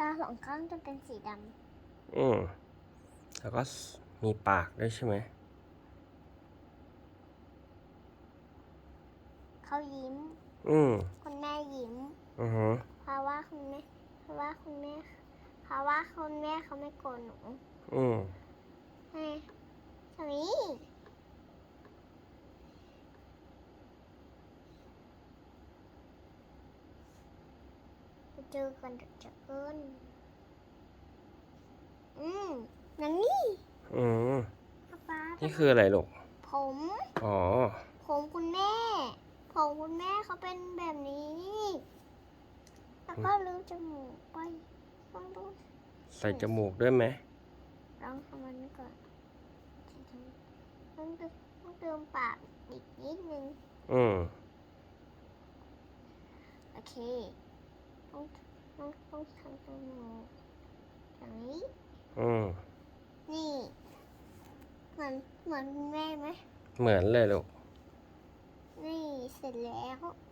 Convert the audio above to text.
ตาสองข้างจะเป็นสีดอืมแล้วก็มีปากด้วยใช่ไหมำเขายิ้ม อืมคุณแม่ยิ้ม อือฮึเพราะว่าคุณแม่ เพราะว่าคุณแม่ เพราะว่าคุณแม่เขาไม่โกรธหนู อืม แม่สามีไป เจอกันเดี๋ยวจะเกินอืมนันนี่อืมป๊าป๊านี่คืออะไรลูกผม อ๋อ ผมคุณแม่ ผมคุณแม่เขาเป็นแบบนี้ แล้วก็ลืมจมูกไปต้องดูใส่จมูกด้วยไหมลองทำมันก่อนต้องเติมต้องเติมปากอีกนิดนึง อืมโอเคต้อง ต้องต้องทำจมูกอย่างนี้อืมนี่เหมือนเหมือนคุณแม่ไหมเหมือนเลยลูก นี่เสร็จแล้วอ